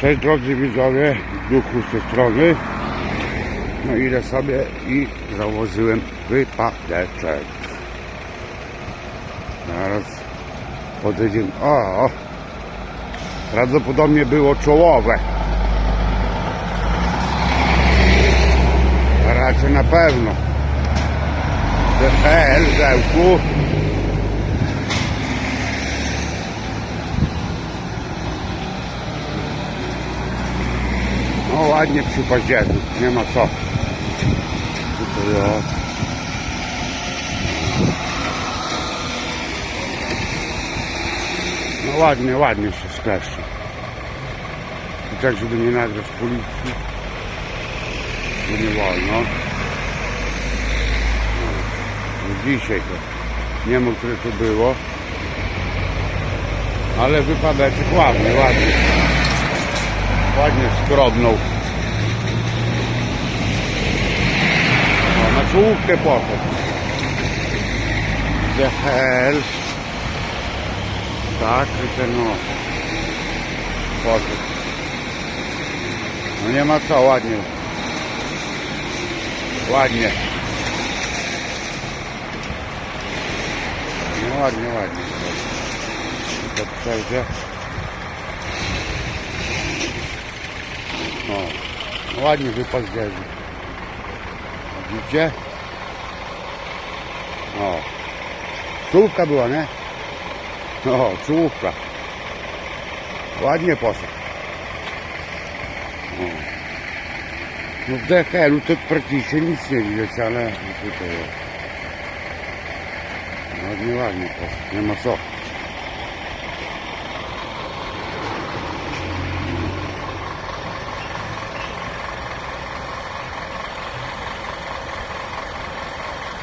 Cześć drodzy widzowie, duchu z tej strony. No idę sobie i założyłem wypadeczek. Zaraz podejdziemy. O. Prawdopodobnie było czołowe. Raczej na pewno. DPL, zełku. No ładnie przy paździerzu, nie ma co. No ładnie, ładnie się skleszczy. I tak, żeby nie nagrać policji, bo nie wolno. No, dzisiaj to, nie wiem, które to było. Ale wypadeczek ładnie, ładnie. Ładnie skrobnął. O, na czołówkę poszedł. The hell. Tak, ten no. Poszedł. No nie ma co, ładnie. Ładnie. No ładnie, ładnie. To przejdzie. No, no ładnie wypadł zjeżdża. Widzicie? O. Czołówka była, nie? No, czołówka. Ładnie poszedł. O. No w DHL-u to praktycznie nic nie widać, ale tutaj jest. Ładnie, ładnie poszedł. Nie ma co.